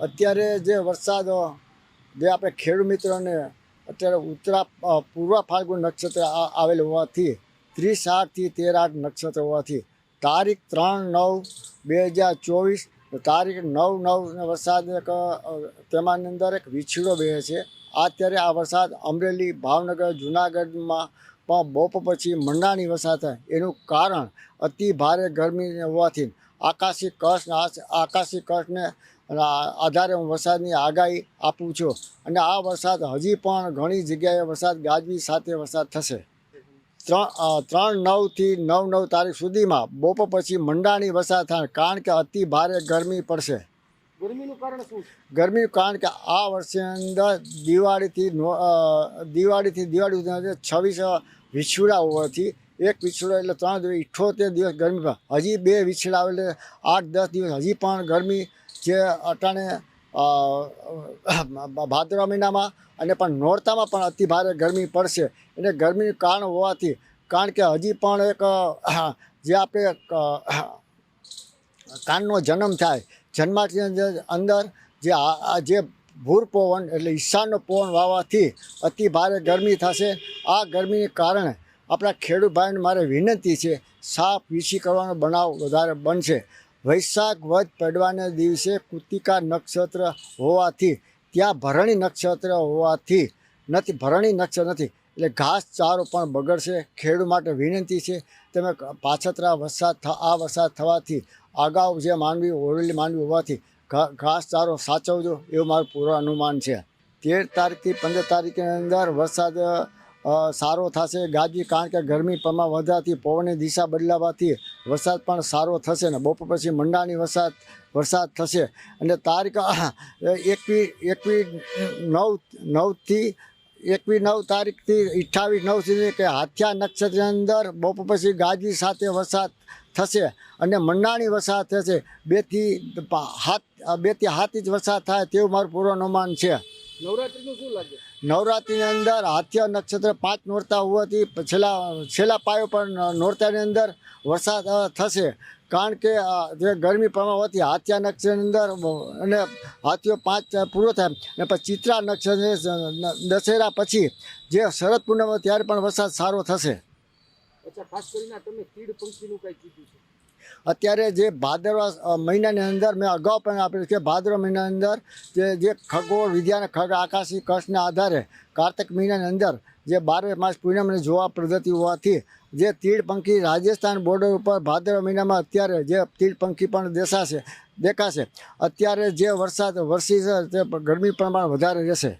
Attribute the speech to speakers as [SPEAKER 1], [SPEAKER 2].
[SPEAKER 1] અત્યારે જે વરસાદ, જે આપણે ખેડૂત મિત્રોને અત્યારે ઉત્તરા પૂર્વ ફાલ્ગુન નક્ષત્ર આવેલ હોવાથી, ત્રીસ આઠથી તેર આઠ નક્ષત્ર હોવાથી, તારીખ ત્રણ નવ બે હજાર ચોવીસ તારીખ નવ નવ વરસાદ એક તેમાંની અંદર એક વિછીડો બે છે. અત્યારે આ વરસાદ અમરેલી, ભાવનગર, જુનાગઢમાં પણ બપોર પછી મંડાણી વરસાદ થાય. એનું કારણ અતિ ભારે ગરમી હોવાથી આકાશી કચ્છ, આકાશી કચ્છને આધારે હું વરસાદની આગાહી આપું છું. અને આ વરસાદ હજી પણ ઘણી જગ્યાએ વરસાદ ગાજવી સાથે વરસાદ થશે. ત્રણ ત્રણ નવથી નવ નવ તારીખ સુધીમાં બપોર પછી મંડાણી વરસાદ થાય કારણ કે અતિ ભારે ગરમી પડશે.
[SPEAKER 2] ગરમીનું કારણ શું
[SPEAKER 1] ગરમીનું કારણ કે આ વર્ષની અંદર દિવાળીથી દિવાળીથી દિવાળી સુધી છવ્વીસ વિછુડા હોવાથી એક વિછુડો એટલે ત્રણ દિવસ ઇઠ્ઠોતેર દિવસ ગરમી હજી બે વિછડા એટલે આઠ, દસ દિવસ. હજી પણ ગરમી જે અટાણે ભાદરવા મહિનામાં અને પણ નોરતામાં પણ અતિ ભારે ગરમી પડશે. એટલે ગરમીનું કારણ હોવાથી, કારણ કે હજી પણ એક જે આપણે કાનનો જન્મ થાય, જન્માથી અંદર જે જે ભૂર પવન એટલે ઈશાનનો પવન વાવવાથી અતિ ભારે ગરમી થશે. આ ગરમીને કારણે આપણા ખેડૂત ભાઈને મારે વિનંતી છે, સાપ વીછી કરવાનો બનાવ વધારે બનશે. વૈશાખ વધ પડવાના દિવસે કૃતિકા નક્ષત્ર હોવાથી, ત્યાં ભરણી નક્ષત્ર હોવાથી નથી, ભરણી નક્ષત્ર નથી, એટલે ઘાસ ચારો પણ બગડશે. ખેડૂત માટે વિનંતી છે, તમે પાછતરા વરસાદ આ વરસાદ થવાથી, અગાઉ જે માનવી ઓરલી માનવી હોવાથી ઘાસ ચારો સાચવજો એવું મારું પૂર્વ અનુમાન છે. તેર તારીખથી પંદર તારીખની અંદર વરસાદ સારો થશે ગાજી કારણ કે ગરમી પ્રમાણ વધવાથી પવનની દિશા બદલાવાથી વરસાદ પણ સારો થશે ને. બપોર પછી મંડાણી વરસાદ વરસાદ થશે. અને તારીખ એકવીસ એકવીસ નવ, નવથી એકવીસ નવ તારીખથી અઠ્ઠાવીસ, નવ સુધી કે હાથિયા નક્ષત્રની અંદર બપોર પછી ગાજી સાથે વરસાદ થશે અને મંડાણી વરસાદ થશે. બેથી હાથ બેથી હાથ ઇંચ વરસાદ થાય તેવું મારું પૂર્વાનુમાન છે.
[SPEAKER 2] નવરાત્રીનું શું લાગે?
[SPEAKER 1] નવરાત્રિની અંદર હાથિયા નક્ષત્ર પાંચ નોરતા હોવાથી છેલ્લા છેલ્લા પાયો પર નોરતાની અંદર વરસાદ થશે. કારણ કે જે ગરમી પ્રમાણ હોવાથી હાથિયા નક્ષત્રની અંદર અને હાથીઓ પાંચ પૂરો થાય. અને પછી ચિત્રા નક્ષત્ર દશેરા પછી જે શરદ પૂનમ ત્યારે પણ વરસાદ સારો થશે.
[SPEAKER 2] અચ્છા ખાસ કરીને તમે તીડ પંખીનું કંઈ કીધું છે.
[SPEAKER 1] અત્યારે જે ભાદરવા મહિનાની અંદર મેં અગાઉ પણ આપેલું છે, ભાદરવા મહિનાની અંદર જે જે ખગોળ, વિદ્યાને ખગ, આકાશી કષ્ટના આધારે કાર્તિક મહિનાની અંદર જે બારે માસ પૂનમને જોવા પદ્ધતિ હોવાથી જે તીડપંખી રાજસ્થાન બોર્ડર ઉપર ભાદરવા મહિનામાં અત્યારે જે તીડપંખી પણ દેખાશે દેખાશે. અત્યારે જે વરસાદ, વરસી છે, તે ગરમી પ્રમાણ વધારે રહેશે.